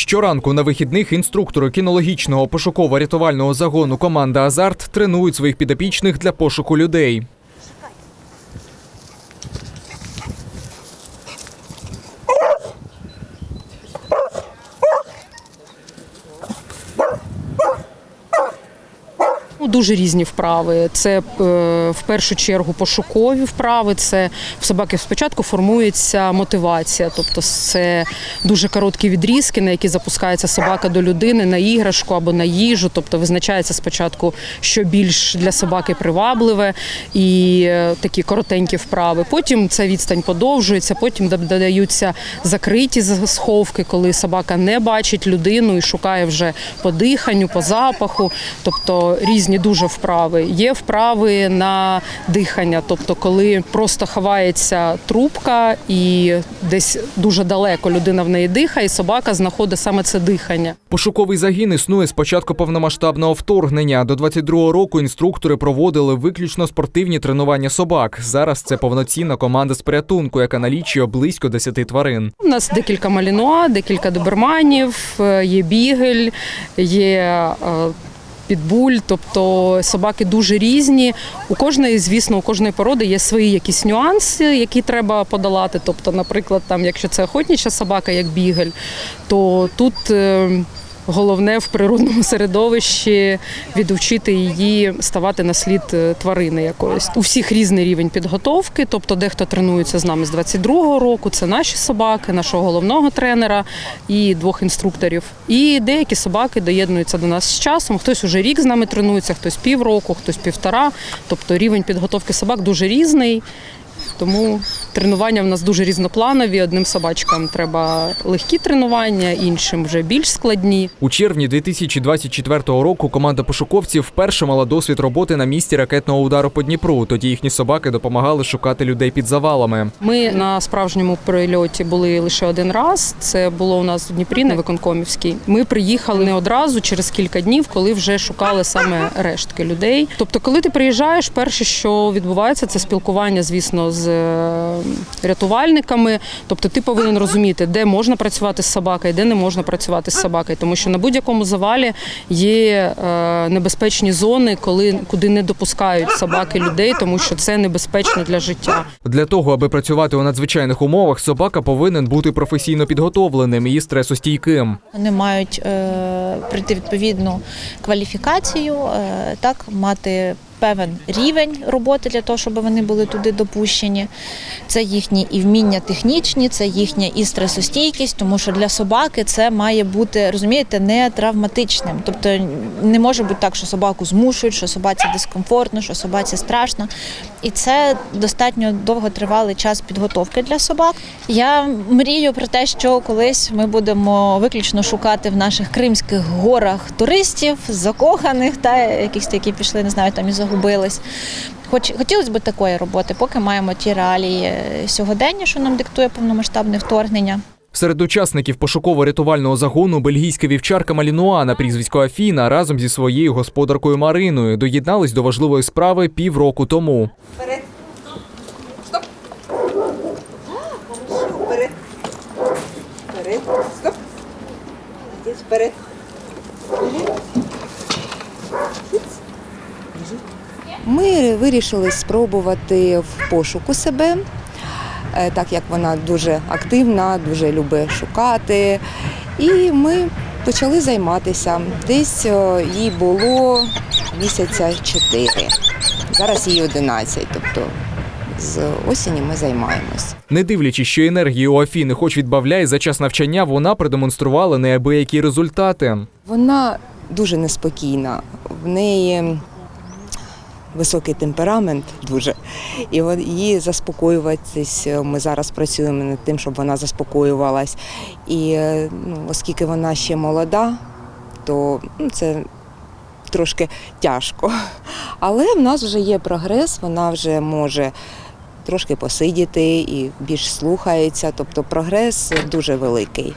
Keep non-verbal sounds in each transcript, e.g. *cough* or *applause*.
Щоранку на вихідних інструктори кінологічного пошуково-рятувального загону команда Азарт тренують своїх підопічних для пошуку людей. Дуже різні вправи. Це е, в першу чергу пошукові вправи. Це в собаки спочатку формується мотивація, тобто це дуже короткі відрізки, на які запускається собака до людини на іграшку або на їжу. Тобто визначається спочатку, що більш для собаки привабливе, і е, такі коротенькі вправи. Потім ця відстань подовжується, потім додаються закриті сховки, коли собака не бачить людину і шукає вже по диханню, по запаху. Тобто різні дуже вправи. Є вправи на дихання, тобто коли просто ховається трубка і десь дуже далеко людина в неї дихає, і собака знаходить саме це дихання. Пошуковий загін існує з початку повномасштабного вторгнення. До 22-го року інструктори проводили виключно спортивні тренування собак. Зараз це повноцінна команда з порятунку, яка налічує близько 10 тварин. У нас декілька малінуа, декілька доберманів, е, є бігель, є е, підбуль, тобто собаки дуже різні. У кожної, звісно, у кожної породи є свої якісь нюанси, які треба подолати. Тобто, наприклад, там, якщо це охотніча собака, як бігель, то тут. Головне в природному середовищі відучити її ставати на слід е, тварини якоїсь. У всіх різний рівень підготовки, тобто дехто тренується з нами з 22-го року. Це наші собаки, нашого головного тренера і двох інструкторів. І деякі собаки доєднуються до нас з часом. Хтось уже рік з нами тренується, хтось півроку, хтось півтора. Тобто рівень підготовки собак дуже різний. Тому тренування в нас дуже різнопланові. Одним собачкам треба легкі тренування, іншим вже більш складні. У червні 2024 року команда пошуковців вперше мала досвід роботи на місці ракетного удару по Дніпру. Тоді їхні собаки допомагали шукати людей під завалами. Ми на справжньому прильоті були лише один раз. Це було у нас в Дніпрі на Виконкомівській. Ми приїхали не одразу, через кілька днів, коли вже шукали саме рештки людей. Тобто, коли ти приїжджаєш, перше, що відбувається, це спілкування, звісно, з рятувальниками. Тобто, ти повинен розуміти, де можна працювати з собакою, де не можна працювати з собакою, тому що на будь-якому завалі є е, небезпечні зони, коли куди не допускають собаки людей, тому що це небезпечно для життя. Для того, аби працювати у надзвичайних умовах, собака повинен бути професійно підготовленим і стресостійким. Вони мають е, пройти відповідну кваліфікацію, е, так мати певен рівень роботи для того, щоб вони були туди допущені. Це їхні і вміння технічні, це їхня і стресостійкість, тому що для собаки це має бути, розумієте, не травматичним. Тобто не може бути так, що собаку змушують, що собаці дискомфортно, що собаці страшно. І це достатньо довготривалий час підготовки для собак. Я мрію про те, що колись ми будемо виключно шукати в наших кримських горах туристів, закоханих, та якихось які пішли, не знаю, там і загубились. Хоч хотілося б такої роботи, поки маємо ті реалії е, сьогодення, що нам диктує повномасштабне вторгнення. Серед учасників пошуково-рятувального загону бельгійська вівчарка Малінуа на прізвисько Афіна разом зі своєю господаркою Мариною доєднались до важливої справи півроку тому. Вперед. Стоп. Вперед. Вперед. Стоп. Вперед. Ми вирішили спробувати в пошуку себе, е, так як вона дуже активна, дуже любить шукати. І ми почали займатися. Десь е, їй було місяця 4, зараз їй 11, тобто з осені ми займаємось. Не дивлячись, що енергії у Афіни хоч відбавляє за час навчання, вона продемонструвала неабиякі результати. Вона дуже неспокійна. В неї високий темперамент дуже. І її заспокоюватись. Ми зараз працюємо над тим, щоб вона заспокоювалась. І е, ну, оскільки вона ще молода, то ну, це трошки тяжко. *laughs* Але в нас вже є прогрес, вона вже може. Трошки посидіти і більш слухається, тобто прогрес дуже великий.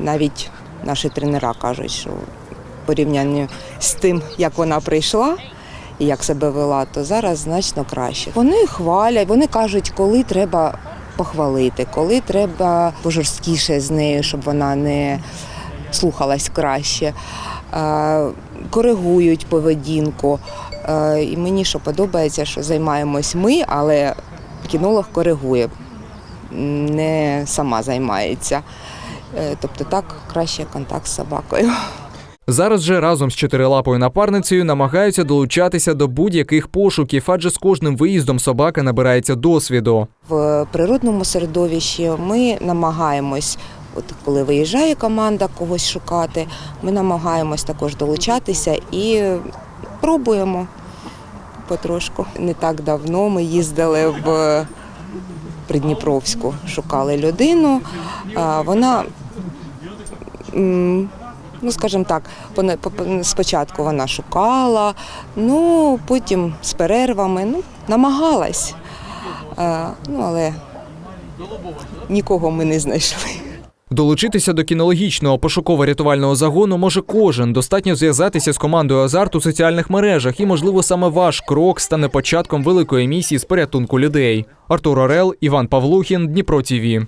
Навіть наші тренера кажуть, що в порівнянні з тим, як вона прийшла як себе вела, то зараз значно краще. Вони хвалять, вони кажуть, коли треба похвалити, коли треба пожорсткіше з нею, щоб вона не слухалась краще. Е, Коригують поведінку. Е, І мені що подобається, що займаємось ми, але кінолог коригує, не сама займається. Е, Тобто так краще контакт з собакою. Зараз же разом з чотирилапою напарницею намагаються долучатися до будь-яких пошуків, адже з кожним виїздом собака набирається досвіду. В природному середовищі ми намагаємось, от коли виїжджає команда когось шукати, ми намагаємось також долучатися і пробуємо потрошку. Не так давно ми їздили в Придніпровську, шукали людину. Вона, ну скажімо так, спочатку вона шукала, ну потім з перервами ну, намагалась. Е, Ну, але нікого ми не знайшли. Долучитися до кінологічного пошуково-рятувального загону може кожен. Достатньо зв'язатися з командою Азарт у соціальних мережах, і, можливо, саме ваш крок стане початком великої місії з порятунку людей. Артур Орел, Іван Павлухін, Дніпро ТІВІ.